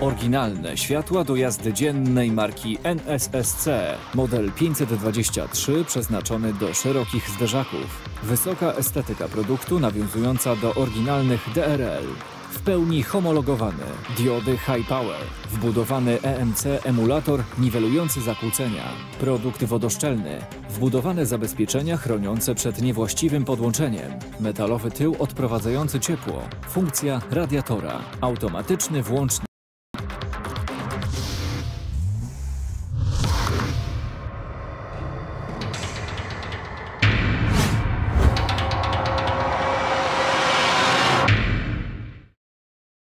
Oryginalne światła do jazdy dziennej marki NSSC. Model 523 przeznaczony do szerokich zderzaków. Wysoka estetyka produktu nawiązująca do oryginalnych DRL. W pełni homologowany. Diody High Power. Wbudowany EMC emulator niwelujący zakłócenia. Produkt wodoszczelny. Wbudowane zabezpieczenia chroniące przed niewłaściwym podłączeniem. Metalowy tył odprowadzający ciepło. Funkcja radiatora. Automatyczny włącznik.